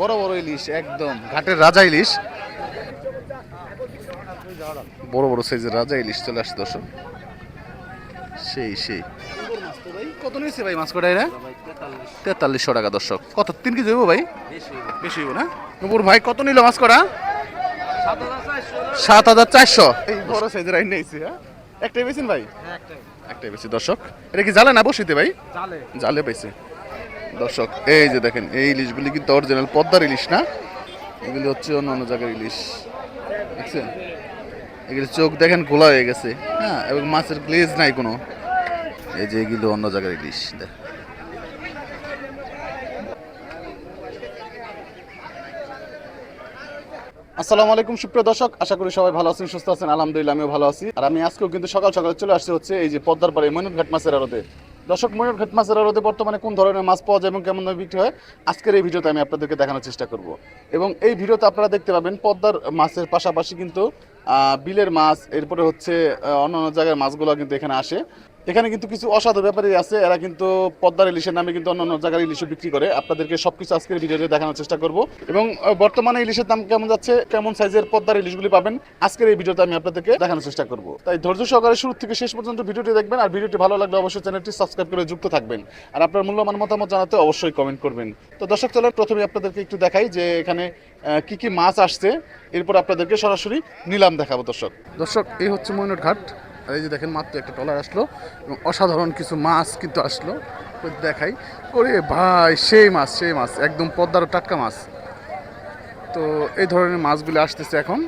বড় বড় ইলিশ একদম। ঘাটের রাজা ইলিশ। বড় বড় সাইজের রাজা ইলিশ চলে আসছে দর্শক। সেই সেই। কত নিয়েছে ভাই মাছ কটাই না তেতাল্লিশশো টাকা দর্শক। কত? তিন কেজি হইব ভাই? বেশি হইব না? নুপুর ভাই কত নিল মাছ করা সাত হাজার চারশো। এই বড় সাইজের আইন নিয়েছি হ্যাঁ? একটাই বেছেন ভাই? একটাই। বেশি দর্শক। এটা কি জালে না বসিতে ভাই? জালে। পাইছে দর্শক, এই যে দেখেন, এই ইলিশগুলি কিন্তু অরিজিনাল পদ্মার ইলিশ না? এগুলি হচ্ছে অন্য অন্য জায়গার ইলিশ। দেখছেন? এগুলি চোখ দেখেন খোলা হয়ে গেছে হ্যাঁ এবং মাছের গ্লেজ নাই কোনো। এই যে এগুলো অন্য জায়গার ইলিশ, দেখ। আসসালামু আলাইকুম, সুপ্রিয় দর্শক, আশা করি সবাই ভালো আছেন, সুস্থ আছেন, আলহামদুলিল্লাহ, আমিও ভালো আছি। আর আমি আজকেও কিন্তু সকাল সকাল চলে আসছে হচ্ছে এই যে পদ্মার পাড়ে মৈনুটঘাট মাছের আড়তে। দর্শক মৈনুটঘাট মাছের আড়তে বর্তমানে কোন ধরনের মাছ পাওয়া যায় এবং কেমন দামে বিক্রি হয়? আজকের এই ভিডিওতে আমি আপনাদেরকে দেখানোর চেষ্টা করব। এবং এই ভিডিওতে আপনারা দেখতে পাবেন পদ্মার মাছের পাশাপাশি কিন্তু বিলের মাছ, এরপরে হচ্ছে অন্য অন্য জায়গার মাছগুলো কিন্তু এখানে আসে। এখানে কিন্তু কিছু অসাধু ব্যাপারী আছে, এরা কিন্তু পদ্মার ইলিশের নামে কিন্তু অন্য অন্য জায়গার ইলিশও বিক্রি করে। আপনাদেরকে সবকিছু আজকের ভিডিওতে দেখানোর চেষ্টা করব। এবং বর্তমানে ইলিশের দাম কেমন যাচ্ছে, কেমন সাইজের পদ্মার ইলিশগুলি পাবেন, আজকের এই ভিডিওতে আমি আপনাদেরকে দেখানোর চেষ্টা করব। তাই ধৈর্য সহকারে শুরু থেকে শেষ পর্যন্ত ভিডিওটি দেখবেন, আর ভিডিওটি ভালো লাগলে অবশ্যই চ্যানেলটি সাবস্ক্রাইব করে যুক্ত থাকবেন। আর আপনার মূল্যবান মতামত জানাতে অবশ্যই কমেন্ট করবেন। তো দর্শক চলেন প্রথমে আপনাদেরকে একটু দেখাই যে এখানে কি কি মাছ আসছে। এরপর আপনাদেরকে সরাসরি নিলাম দেখাবো দর্শক। দর্শক, এই হচ্ছে মৈনট ঘাট আর এই যে দেখেন মাত্র একটা টলার আসলো এবং অসাধারণ কিছু মাছ কিন্তু আসলো। দেখাই। ওরে ভাই, সেই মাছ সেই মাছ, একদম পদ্মার টাটকা মাছ। তো এই ধরনের মাছগুলি আসতেছে এখন।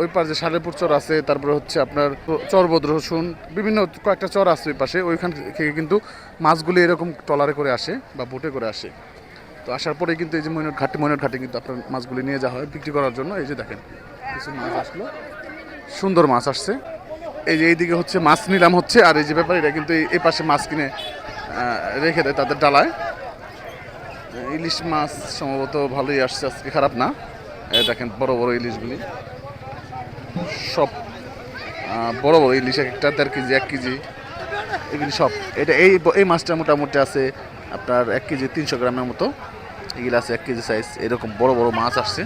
ওই পাশে সালেপুর চর আছে, তারপরে হচ্ছে আপনার চরবদ্র রসুন, বিভিন্ন কয়েকটা চর আছে ওই পাশে। ওইখান থেকে কিন্তু মাছগুলি এরকম টলারে করে আসে বা বোটে করে আসে। তো আসার পরে কিন্তু এই যে মৈনট ঘাটে মৈনট ঘাটে কিন্তু আপনার মাছগুলি নিয়ে যাওয়া হয় বিক্রি করার জন্য। এই যে দেখেন, কিছু মাছ আসলো। সুন্দর মাছ আসছে। এই যে এইদিকে হচ্ছে মাছ নিলাম হচ্ছে, আর এই যে ব্যাপারীরা কিন্তু এই- পাশে মাছ কিনে রেখে দেয় তাদের ডালায়। ইলিশ মাছ সম্ভবত ভালোই আসছে, আজকে খারাপ না। দেখেন বড় বড় ইলিশগুলি। সব বড় বড় ইলিশ, এক একটা দেড় কেজি, এক কেজি। এগুলি সব, এটা এই এই মাছটা মোটামুটি আছে আপনার এক কেজি তিনশো গ্রামের মতো। এগুলো আছে এক কেজি সাইজ এরকম বড় বড় মাছ আসছে।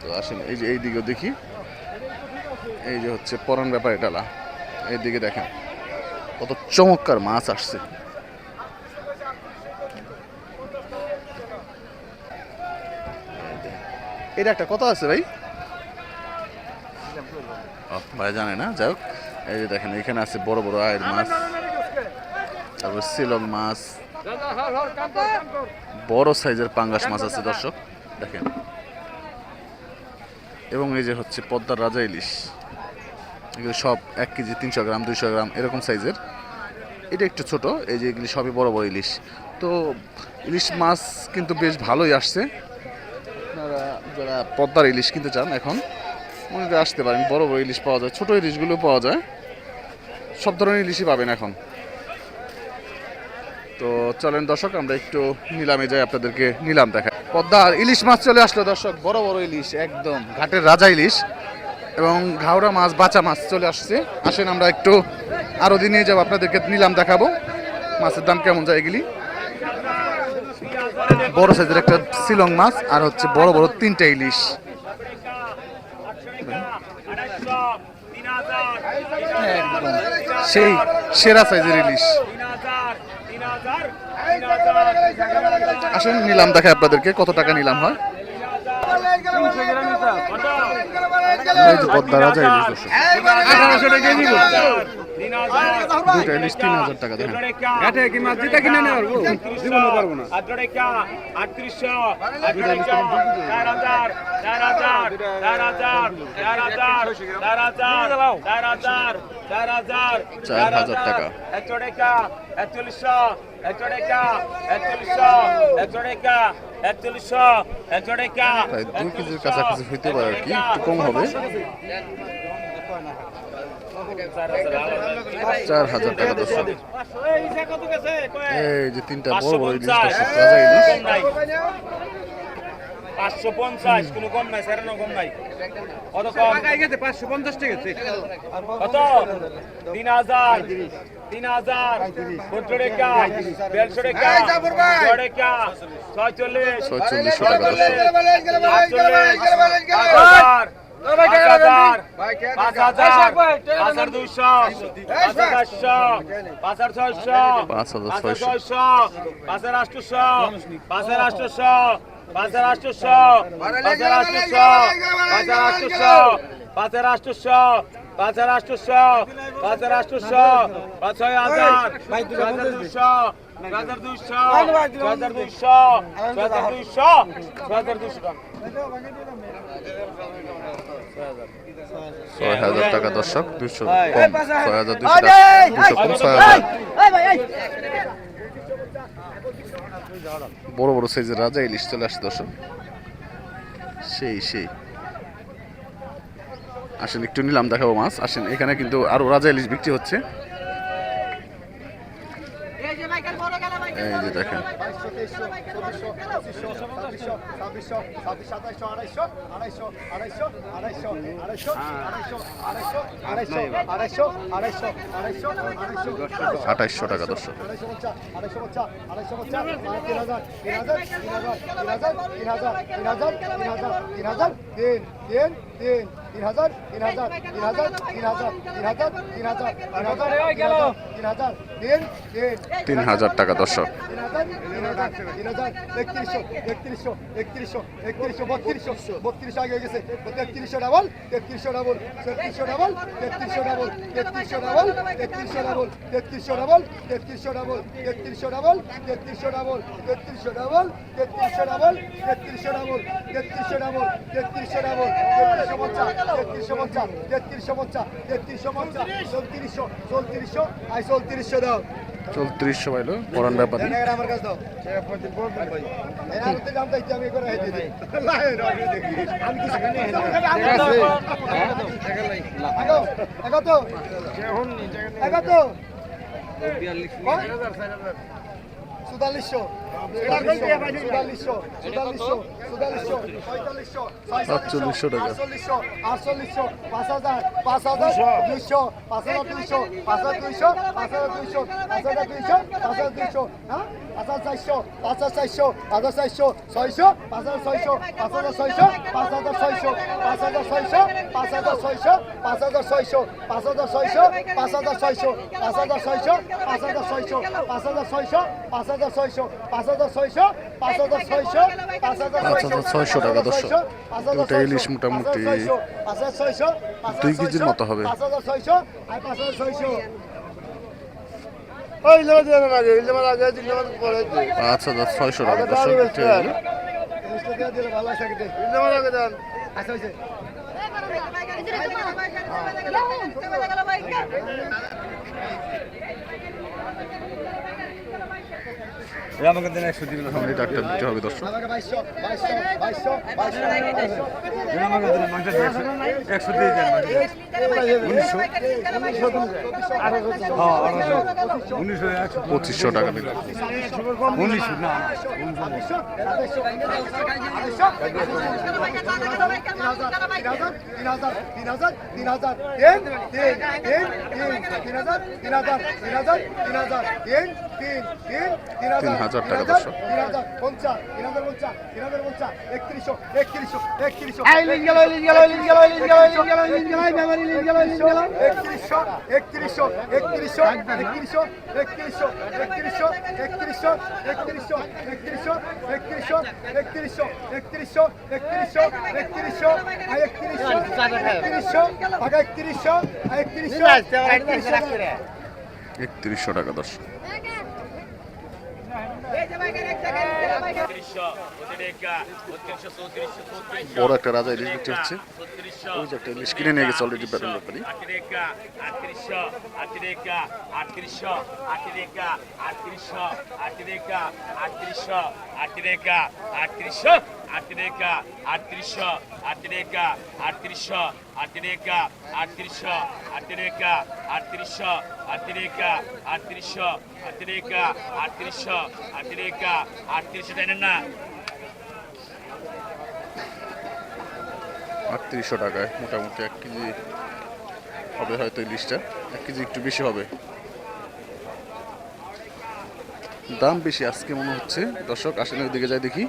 তো আসেন, এই যে এইদিকেও দেখি। এই যে হচ্ছে পরান ব্যাপারে ডালা এইদিকে দেখেন কত চমৎকার মাছ আসছে। এটা একটা কত আছে ভাই? ও, ভাই জানে না যাই হোক এই যে দেখেন এখানে আছে বড় বড় আয়ের মাছ তারপর শিলং মাছ বড় সাইজের পাঙ্গাস মাছ আছে দর্শক দেখেন। এবং এই যে হচ্ছে পদ্মার রাজা ইলিশ। এগুলো সব এক কেজি তিনশো গ্রাম, দুইশো গ্রাম এরকম সাইজের। এটা একটু ছোট, এই যে এগুলি সবই বড় বড় ইলিশ। তো ইলিশ মাছ কিন্তু বেশ ভালোই আসছে। আপনারা যারা পদ্মার ইলিশ কিনতে চান এখন, মনে আসতে পারেন, বড় বড় ইলিশ পাওয়া যায়, ছোটো ইলিশগুলো পাওয়া যায়। সব ধরনের ইলিশই পাবেন এখন। তো চলেন দর্শক, আমরা একটু নিলামে যাই, আপনাদেরকে নিলাম দেখাই। পদ্মার ইলিশ মাছ চলে আসলো দর্শক, বড় বড় ইলিশ, একদম ঘাটের রাজা ইলিশ। এবং ঘাওড়া মাছ, বাঁচা মাছ চলে আসছে। আসেন আমরা একটু আরও দিন যাব, আপনাদেরকে নিলাম দেখাবো। মাছের দাম কেমন যায় এগুলি? বড় সাইজের একটা শিলং মাছ আর হচ্ছে বড় বড় তিনটা ইলিশ। সেই সেরা সাইজের ইলিশ। আসেন, নিলাম দেখায় আপনাদেরকে কত টাকা নিলাম হয় এই যে পদ্মা রাজা ইলিশ দুইটা ইলিশ তিন হাজার টাকা দেখেন ঘাটে কি মাছ যেটা কিনে নেওয়া পারব জীবনও পারব না। চার হাজার টাকা। প্রায় দুই কেজির কাছাকাছি হইতে পারে আর কি। একটু কম হবে। চার হাজার টাকা দর্শক এই যে তিনটা বড় বড় ইলিশ রাজা ইলিশ পাঁচশো পঞ্চাশ কোনো কম নাই সেরানো কম নাই কত কম গেছে পাঁচশো পঞ্চাশ টাকা কত তিন হাজার তিন হাজার সত্তর টাকা দেড়শো টাকা ছয় টাকা ছয়চল্লিশ ছয়চল্লিশশো টাকা পাঁচের আষ্টশ পাঁচের আষ্টশ পাঁচের আষ্টশ পাঁচ ছয় হাজার দুশো হাজার দুশো হাজার দুশো হাজার দুশো হাজার দুশো ছয় হাজার টাকা দর্শক দুশো কম ছয় হাজার দুশো দুশো কম ছয় বড় বড় সাইজের রাজা ইলিশ চলে আসছে দর্শক। সেই সেই। আসেন একটু নিলাম দেখাবো মাছ। আসেন এখানে কিন্তু আরও রাজা ইলিশ বিক্রি হচ্ছে। এই যে দেখেন আঠাইশশো টাকা দর্শক তিন হাজার তিন হাজার তিন হাজার তিন হাজার তিন তিন তিন দর্শক সেই সেই আসেন একটু নিলাম দেখাবো মাছ আসেন এখানে কিন্তু আরও রাজা ইলিশ বিক্রি হচ্ছে এই যে দেখেন আঠাইশশো টাকা দর্শক তিন হাজার টাকা দর্শক একত্রিশশো একত্রিশশো একত্রিশশো একত্রিশশো বত্রিশশো বত্রিশশো আগে গেছে তেত্রিশশো ডাবল তেত্রিশশো ডাবল তেত্রিশশো ডাবল তেত্রিশশো ডাবল তেত্রিশশো ডাবল তেত্রিশশো ডাবল তেত্রিশশো ডাবল তেত্রিশশো ডাবল তেত্রিশশো ডাবল তেত্রিশশো ডাবল তেত্রিশশো ডাবল তেত্রিশশো ডাবল তেত্রিশশো ডাবল তেত্রিশশো ডাবল তেত্রিশশো ডাবল তেত্রিশশো পঞ্চাশ তেত্রিশশো পঞ্চাশ তেত্রিশশো পঞ্চাশ তেত্রিশশো পঞ্চাশ চৌত্রিশশো চৌত্রিশশো আই চৌত্রিশশো দাও। চৌত্রিশশো পাইলো পরান ব্যাপারী আমার কাছে দাও সাতচল্লিশশো টাকা। আটচল্লিশশো আটচল্লিশশো পাঁচ হাজার পাঁচ হাজার দুইশো পাঁচ হাজার দুইশো পাঁচ হাজার দুইশো পাঁচ হাজার দুইশো পাঁচ হাজার দুইশো পাঁচ হাজার দুইশো হ্যাঁ পাঁচ হাজার চারশো পাঁচ হাজার চারশো পাঁচ হাজার চারশো ছয়শো পাঁচ হাজার ছয়শো পাঁচ হাজার ছয়শো পাঁচ হাজার ছয়শো পাঁচ হাজার ছয়শো পাঁচ হাজার ছয়শো পাঁচ হাজার ছয়শো পাঁচ হাজার ছয়শো পাঁচ হাজার ছয়শো পাঁচ হাজার ছয়শো পাঁচ হাজার ছয়শো পাঁচ হাজার ছয়শো পাঁচ হাজার ছয়শো পাঁচ হাজার ছয়শো পাঁচ হাজার ছয়শো পাঁচ হাজার পাঁচ ছয়শো টাকা দর্শক। দুটো ইলিশ মোটামুটি পাঁচ দুই কেজির মতো হবে। পাঁচ হাজার ছয়শো আর পাঁচ হাজার ছয়শো পাঁচ হাজার ছয়শো টাকা দর্শক ঠিক ভালো আছে আচ্ছা আমাকে দেন একশো এখন এই ডাক্তার দিতে হবে দর্শক। আমাকে দেন মাংস একশো। দিয়ে দেন উনিশশো উনিশশো। একশো পঁচিশশো টাকা নিল উনিশশো না তিন হাজার। হাজার টাকা দর্শক একত্রিশশো টাকা দর্শক বড় একটা রাজা ইলিশ বিক্রি হচ্ছে ওই যে একটা ইলিশ কিনে নিয়ে গেছে অলরেডি ব্যাপারী আটরেকা আটত্রিশশো আটত্রিশশো আটত্রিশশো আটত্রিশশো আটরেকা আটত্রিশশো আটরেকা আটত্রিশশো আটরেকা আটত্রিশশো আটরেকা আটত্রিশশো আটরেকা আটত্রিশশো আটরেকা আটত্রিশশো আটরেকা আটত্রিশশো আটরেকা আটত্রিশশো জানেন না আটত্রিশশো টাকায় মোটামুটি এক কেজি হবে হয়তো ইলিশটা এক কেজি একটু বেশি হবে। দাম বেশি আজকে মনে হচ্ছে। দর্শক, আসেন দিকে যাই দেখি।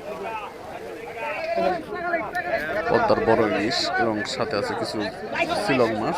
পদ্মার বড় ইলিশ এবং সাথে আছে কিছু শিলং মাছ।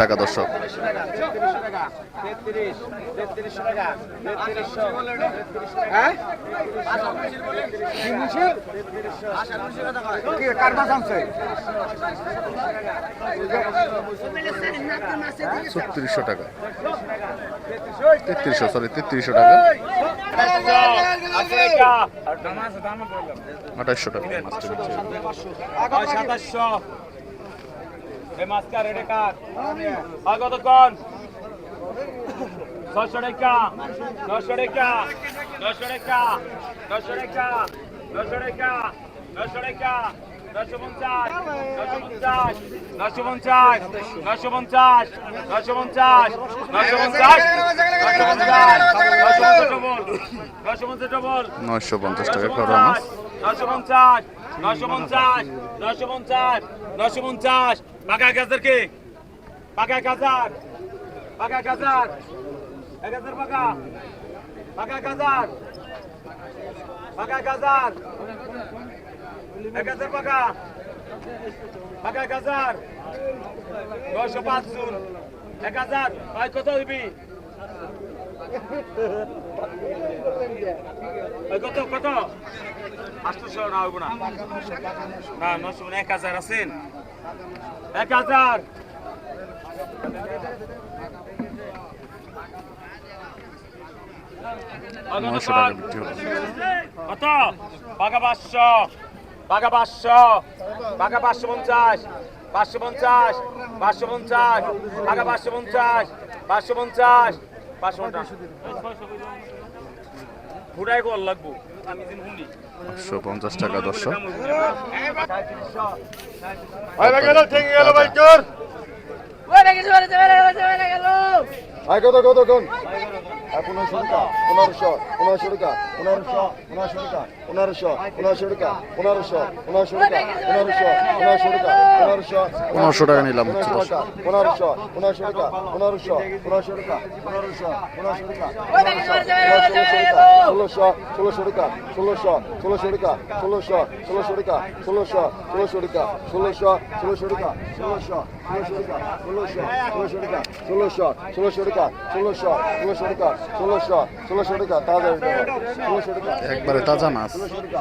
টাকা দর্শক। ছত্রিশশো টাকা। তেত্রিশশো সরি তেত্রিশশো টাকা। আঠাশশো টাকা। মাস্কার এটা কাক হয় কত কন ছশো টাকা নশো টাকা নশো টাকা নশো টাকা নশো টাকা নশো টাকা নশো পঞ্চাশ নশো পঞ্চাশ নশো পঞ্চাশ নশো পঞ্চাশ নশো পঞ্চাশ টাকা করো নশো পঞ্চাশ নশো পঞ্চাশ নশো পঞ্চাশ নশো পঞ্চাশ পাকা গাছদেরকে পাকা গাজার পাকা গাজার এক হাজার পাকা পাকা গাজার পাকা গাজার এক হাজার পাকা। পাকা এক হাজার। নশো পাঁচ জুন। এক হাজার। ভাই কত দিবি কত কত? আটশোশো না হইব না। না নশো এক হাজার আছেন? এক হাজার। কত? নয়শো বাঘা পাঁচশো। বাঘা পাঁচশো বাঘা পাঁচশো পঞ্চাশ পাঁচশো পঞ্চাশ পাঁচশো পঞ্চাশ বাঘা পাঁচশো পঞ্চাশ পাঁচশো পঞ্চাশ পাঁচশো পঞ্চাশ। ফুটাই কল লাগবো। একশো পঞ্চাশ টাকা দর্শক। আই কত কত কোন? পনেরোশো টাকা পনেরোশো পনেরোশো টাকা পনেরোশো পনেরোশো টাকা পনেরোশো পনেরোশো টাকা পনেরোশো পনেরোশো টাকা পনেরোশো পনেরোশো টাকা পনেরোশো পনেরোশো টাকা নিলাম পনেরোশো পনেরোশো টাকা পনেরোশো পনেরোশো টাকা পনেরোশো পনেরোশো টাকা ষোলোশো ষোলোশো টাকা ষোলোশো ষোলোশো টাকা ষোলোশো ষোলোশো টাকা ষোলোশো ষোলোশো টাকা ষোলোশো ষোলোশো টাকা ষোলোশো ষোলোশো ষোলোশো টাকা ষোলোশো ষোলোশো টাকা ষোলোশো ষোলোশো টাকা ষোলোশো ষোলোশো টাকা একবারে তাজা মাছ ষোলোশো টাকা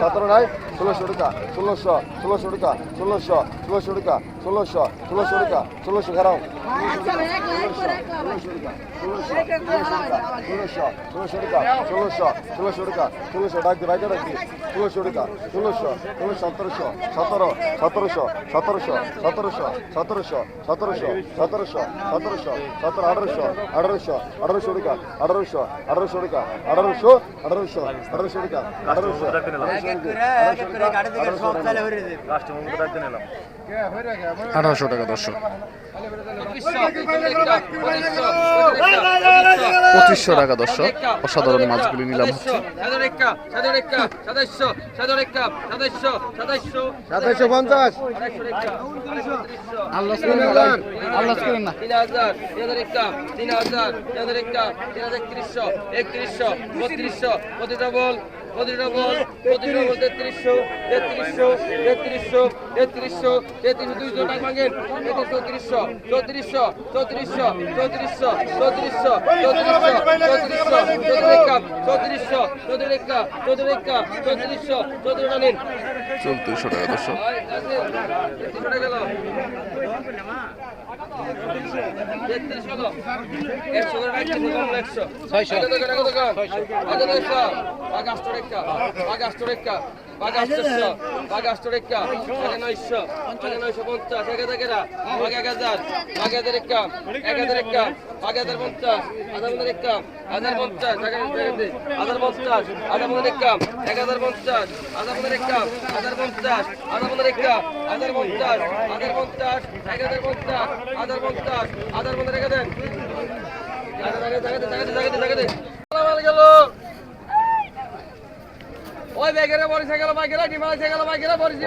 সতেরো নাই ষোলোশো টাকা ষোলোশো ষোলোশো টাকা ষোলোশো ষোলোশো টাকা ষোলোশো ষোলোশো টাকা ষোলোশো ঘেরাও ষোলোশো টাকা ষোলোশো ষোলোশো টাকা ষোলোশো ডাক দিয়ে বাইকে ডাক ষোলোশো টাকা ষোলোশো ষোলোশো সতেরোশো সতেরো সতেরোশো সতেরোশো সতেরোশো সতেরোশো সতেরোশো সতেরোশো সতেরোশো সতেরো আঠারোশো আঠারোশো আঠারোশো টাকা আঠারোশো আঠারোশো টাকা আঠারোশো আঠারোশো আঠারোশো টাকা আঠারোশো আঠারোশো টাকা দর্শক। পঁচিশশো টাকা দর্শক। অসাধারণ মাছগুলি নিলাম হচ্ছে। সাতাইশো পঞ্চাশ। আল্লাহ আল্লাহ না তিন হাজার। তিন হাজার একটা তিন হাজার তিন হাজার একটা তিন হাজার একত্রিশশো একত্রিশশো বত্রিশশো প্রতি ডবল প্রতি ডবল তেত্রিশশো তেত্রিশশো তেত্রিশশো তেত্রিশশো তেত্রিশশো দুইশো টাকা মাগেন তেত্রিশশো চৌত্রিশশো চৌত্রিশশো চৌত্রিশশো চৌত্রিশশো চৌত্রিশশো চৌত্রিশশো চৌত্রিশশো চৌত্রিশশো চৌত্রিশশো চৌত্রিশশো চৌত্রিশশো নিন চৌত্রিশশো টাকা একশো ছয়শো ছয়শো rekka, Bagasto rekka, Bagasto sho, Bagasto rekka, Baga noisho, Baga noisho ponta, Baga dagera, Baga gazar, Baga derekka, Baga derekka, Baga der ponta, Adar der rekka, Adar ponta, Baga der Adar ponta, Adar der rekka, Baga der ponta, Adar der rekka, Adar ponta, Adar der rekka, Adar ponta, Adar ponta, Baga der ponta, Adar ponta, Adar der rekka den. Adar der rekka den, Adar der rekka den, Adar der rekka den.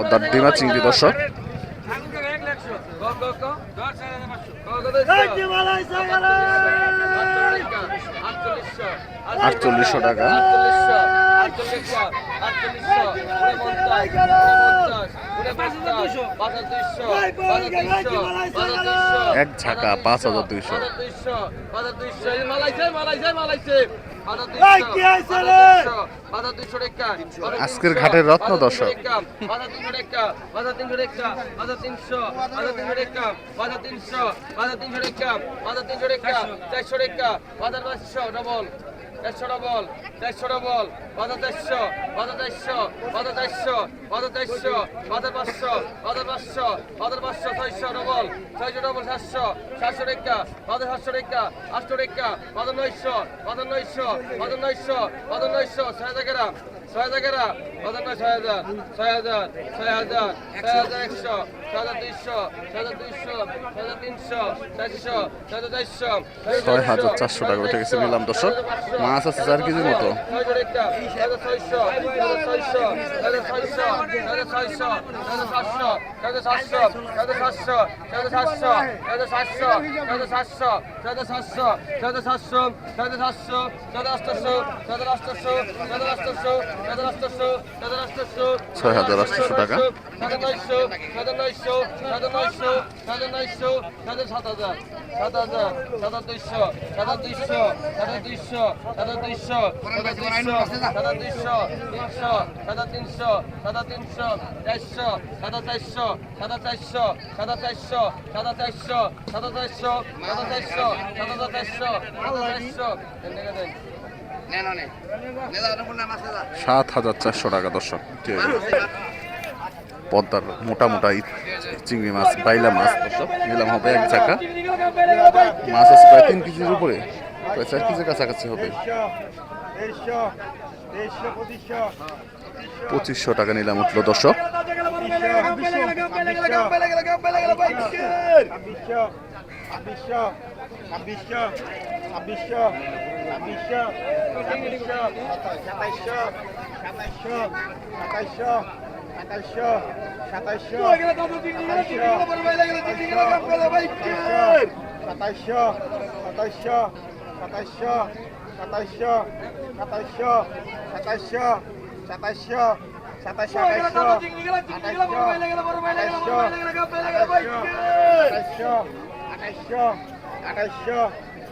পদ্মার ডিমা চিংড়ি দর্শক। আটচল্লিশশো টাকা। এক ঝাঁকা পাঁচ হাজার দুইশো। আজকের ঘাটের রত্ন দর্শক তিনশো তেরোশো বল তেরোশো বল বাধা তেরোশো বাধা তেরোশো বাধা তেরোশো বাধা তেরোশো বাধা পাঁচশো বাধা পাঁচশো বাধা পাঁচশো, ছয়শো ডবল ছয়শো ডবল সাতশো সাতশো রেখা বাধা সাতশো রেখা, আটশো রেখা বাধা নয়শো বাধা নয়শো বাধা নয়শো বাধা নয়শো, ছয় হাজার গ্রাম, ছয় হাজার গ্রাম বাধা নয়, ছয় হাজার ছয় হাজার ছয় হাজার ছয় হাজার একশো ছয় হাজার চারশো টাকা উঠে গেছে নিলাম, দর্শক। মাছ আছে চার কেজির মতো। ছয় হাজার আটশো টাকা। নয়শো হাজার নয়শো হাজার নয়শো হাজার সাত হাজার সাত হাজার হাজার দুইশো হাজার দুইশো হাজার দুইশো হাজার দুইশো হাজার দুইশো সাত হাজার তিনশো হাজার তিনশো হাজার তিনশো চারশো হাজার চারশো হাজার চারশো হাজার চারশো হাজার চারশো হাজার চারশো হাজার চারশো হাজার চারশো দেখে দেন সাত হাজার চারশো টাকা দর্শক। পদ্মার মোটা মোটা চিংড়ি মাছ বাইলা মাছ সব নিলাম হবে এক চাকা মাছ আছে প্রায় তিন কেজির উপরে প্রায় চার কেজির কাছাকাছি হবে পঁচিশশো টাকা নিলাম উঠল দর্শক সাতাইশশো সাতাইশশো সাতাইশশো সাতাইশশো সাতাইশশো সাতাইশশো সাতাইশশো সাতাইশশো সাতাইশশো সাতাইশশো সাতাইশশো সাতাইশশো আঠাইশশো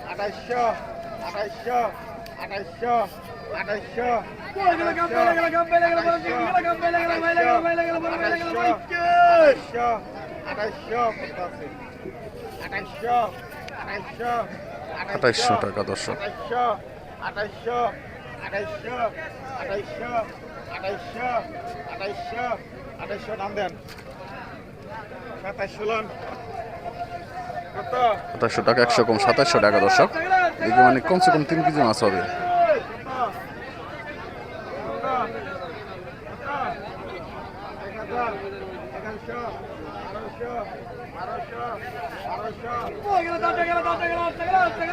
আঠাইশশো আঠাইশশো আঠাইশশো আঠাইশো টাকা দর্শক আঠাইশশো নাম দেন সাতাইশো লন সাতাশশো টাকা একশো কম সাতাইশো টাকা দর্শক এদিকে মানে কমসে কম তিন কেজি মাছ হবে Terasa,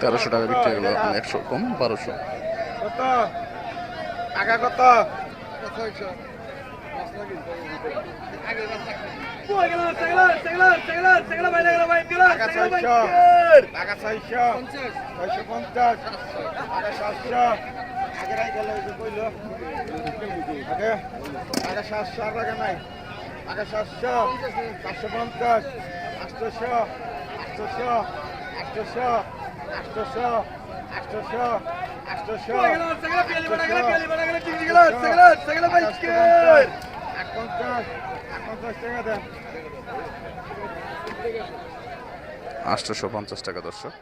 তেরোশো টাকা বিক্রি হয়ে হলো একশো কম, বারোশো। টাকা কত? সাতশো। সাতশো পঞ্চাশ আটশো আটশো আটশো। আটশোশো পঞ্চাশ টাকা দর্শক